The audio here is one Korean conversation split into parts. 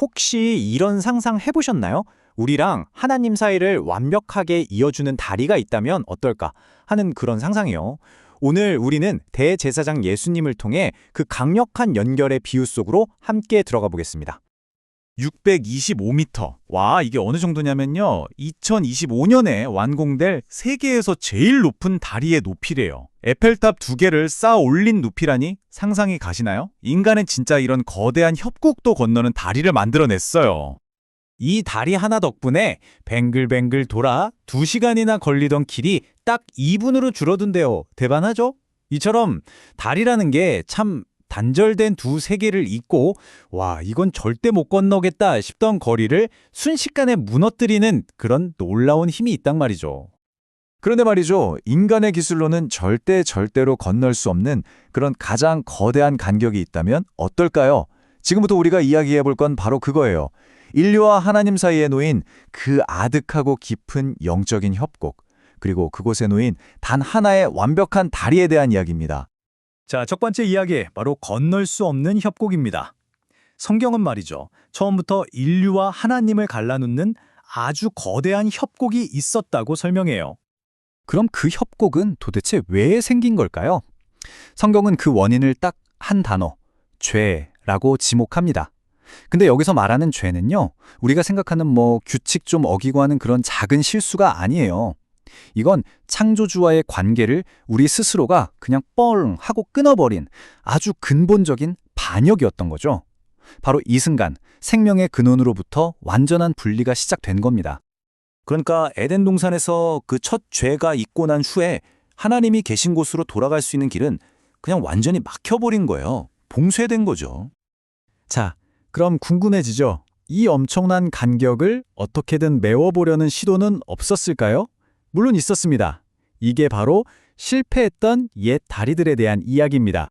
혹시 이런 상상 해보셨나요? 우리랑 하나님 사이를 완벽하게 이어주는 다리가 있다면 어떨까 하는 그런 상상이요. 오늘 우리는 대제사장 예수님을 통해 그 강력한 연결의 비유 속으로 함께 들어가 보겠습니다. 625m. 와, 이게 어느 정도냐면요. 2025년에 완공될 세계에서 제일 높은 다리의 높이래요. 에펠탑 두 개를 쌓아 올린 높이라니 상상이 가시나요? 인간은 진짜 이런 거대한 협곡도 건너는 다리를 만들어냈어요. 이 다리 하나 덕분에 뱅글뱅글 돌아 2시간이나 걸리던 길이 딱 2분으로 줄어든대요. 대단하죠? 이처럼 다리라는 게 참 단절된 두 세계를 잇고 와 이건 절대 못 건너겠다 싶던 거리를 순식간에 무너뜨리는 그런 놀라운 힘이 있단 말이죠. 그런데 말이죠. 인간의 기술로는 절대 절대로 건널 수 없는 그런 가장 거대한 간격이 있다면 어떨까요? 지금부터 우리가 이야기해 볼 건 바로 그거예요. 인류와 하나님 사이에 놓인 그 아득하고 깊은 영적인 협곡, 그리고 그곳에 놓인 단 하나의 완벽한 다리에 대한 이야기입니다. 자, 첫 번째 이야기 바로 건널 수 없는 협곡입니다. 성경은 말이죠. 처음부터 인류와 하나님을 갈라놓는 아주 거대한 협곡이 있었다고 설명해요. 그럼 그 협곡은 도대체 왜 생긴 걸까요? 성경은 그 원인을 딱 한 단어, 죄라고 지목합니다. 근데 여기서 말하는 죄는요, 우리가 생각하는 뭐 규칙 좀 어기고 하는 그런 작은 실수가 아니에요. 이건 창조주와의 관계를 우리 스스로가 그냥 뻥 하고 끊어버린 아주 근본적인 반역이었던 거죠. 바로 이 순간 생명의 근원으로부터 완전한 분리가 시작된 겁니다. 그러니까 에덴 동산에서 그 첫 죄가 있고 난 후에 하나님이 계신 곳으로 돌아갈 수 있는 길은 그냥 완전히 막혀버린 거예요. 봉쇄된 거죠. 자, 그럼 궁금해지죠? 이 엄청난 간격을 어떻게든 메워보려는 시도는 없었을까요? 물론 있었습니다. 이게 바로 실패했던 옛 다리들에 대한 이야기입니다.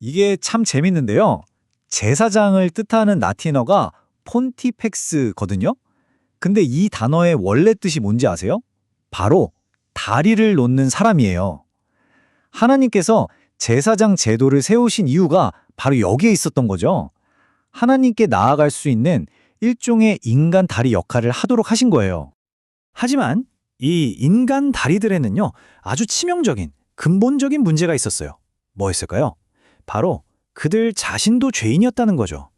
이게 참 재밌는데요. 제사장을 뜻하는 라틴어가 폰티펙스거든요. 근데 이 단어의 원래 뜻이 뭔지 아세요? 바로 다리를 놓는 사람이에요. 하나님께서 제사장 제도를 세우신 이유가 바로 여기에 있었던 거죠. 하나님께 나아갈 수 있는 일종의 인간 다리 역할을 하도록 하신 거예요. 하지만 이 인간 다리들에는요, 아주 치명적인, 근본적인 문제가 있었어요. 뭐였을까요? 바로 그들 자신도 죄인이었다는 거죠.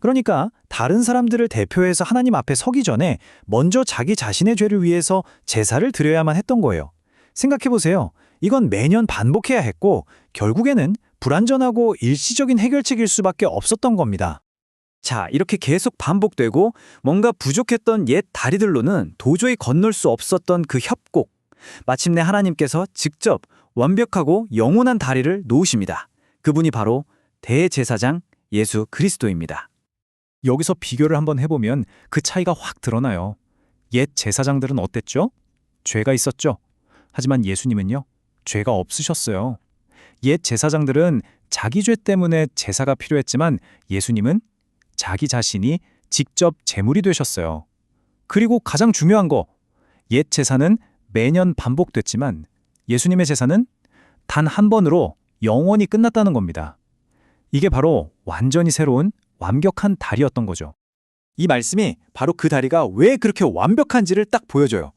그러니까 다른 사람들을 대표해서 하나님 앞에 서기 전에 먼저 자기 자신의 죄를 위해서 제사를 드려야만 했던 거예요. 생각해보세요. 이건 매년 반복해야 했고 결국에는 불완전하고 일시적인 해결책일 수밖에 없었던 겁니다. 자, 이렇게 계속 반복되고 뭔가 부족했던 옛 다리들로는 도저히 건널 수 없었던 그 협곡. 마침내 하나님께서 직접 완벽하고 영원한 다리를 놓으십니다. 그분이 바로 대제사장 예수 그리스도입니다. 여기서 비교를 한번 해보면 그 차이가 확 드러나요. 옛 제사장들은 어땠죠? 죄가 있었죠. 하지만 예수님은요, 죄가 없으셨어요. 옛 제사장들은 자기 죄 때문에 제사가 필요했지만 예수님은 자기 자신이 직접 제물이 되셨어요. 그리고 가장 중요한 거, 옛 제사는 매년 반복됐지만 예수님의 제사는 단 한 번으로 영원히 끝났다는 겁니다. 이게 바로 완전히 새로운 완벽한 다리였던 거죠. 이 말씀이 바로 그 다리가 왜 그렇게 완벽한지를 딱 보여줘요.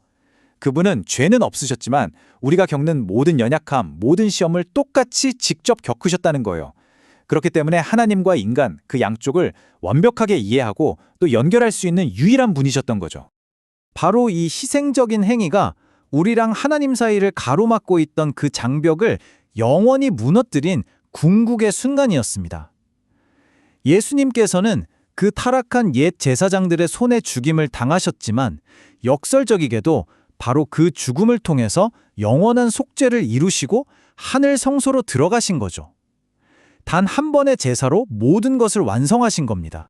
그분은 죄는 없으셨지만 우리가 겪는 모든 연약함, 모든 시험을 똑같이 직접 겪으셨다는 거예요. 그렇기 때문에 하나님과 인간 그 양쪽을 완벽하게 이해하고 또 연결할 수 있는 유일한 분이셨던 거죠. 바로 이 희생적인 행위가 우리랑 하나님 사이를 가로막고 있던 그 장벽을 영원히 무너뜨린 궁극의 순간이었습니다. 예수님께서는 그 타락한 옛 제사장들의 손에 죽임을 당하셨지만 역설적이게도 바로 그 죽음을 통해서 영원한 속죄를 이루시고 하늘 성소로 들어가신 거죠. 단 한 번의 제사로 모든 것을 완성하신 겁니다.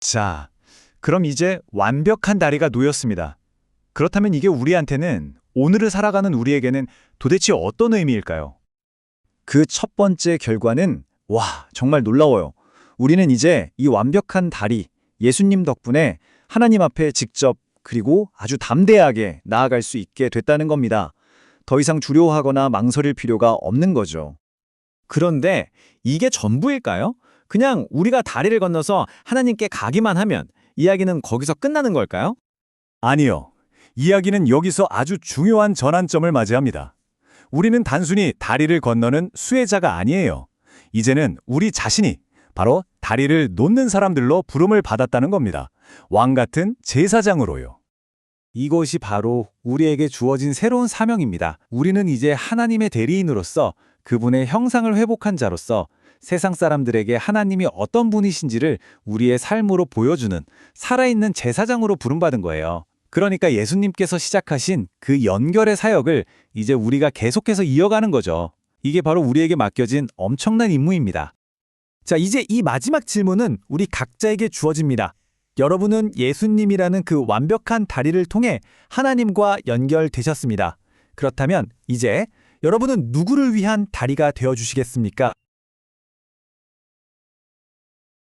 자, 그럼 이제 완벽한 다리가 놓였습니다. 그렇다면 이게 우리한테는 오늘을 살아가는 우리에게는 도대체 어떤 의미일까요? 그 첫 번째 결과는 와, 정말 놀라워요. 우리는 이제 이 완벽한 다리, 예수님 덕분에 하나님 앞에 직접 그리고 아주 담대하게 나아갈 수 있게 됐다는 겁니다. 더 이상 두려워하거나 망설일 필요가 없는 거죠. 그런데 이게 전부일까요? 그냥 우리가 다리를 건너서 하나님께 가기만 하면 이야기는 거기서 끝나는 걸까요? 아니요. 이야기는 여기서 아주 중요한 전환점을 맞이합니다. 우리는 단순히 다리를 건너는 수혜자가 아니에요. 이제는 우리 자신이 바로 다리를 놓는 사람들로 부름을 받았다는 겁니다. 왕 같은 제사장으로요. 이것이 바로 우리에게 주어진 새로운 사명입니다. 우리는 이제 하나님의 대리인으로서 그분의 형상을 회복한 자로서 세상 사람들에게 하나님이 어떤 분이신지를 우리의 삶으로 보여주는 살아있는 제사장으로 부름받은 거예요. 그러니까 예수님께서 시작하신 그 연결의 사역을 이제 우리가 계속해서 이어가는 거죠. 이게 바로 우리에게 맡겨진 엄청난 임무입니다. 자, 이제 이 마지막 질문은 우리 각자에게 주어집니다. 여러분은 예수님이라는 그 완벽한 다리를 통해 하나님과 연결되셨습니다. 그렇다면 이제 여러분은 누구를 위한 다리가 되어 주시겠습니까?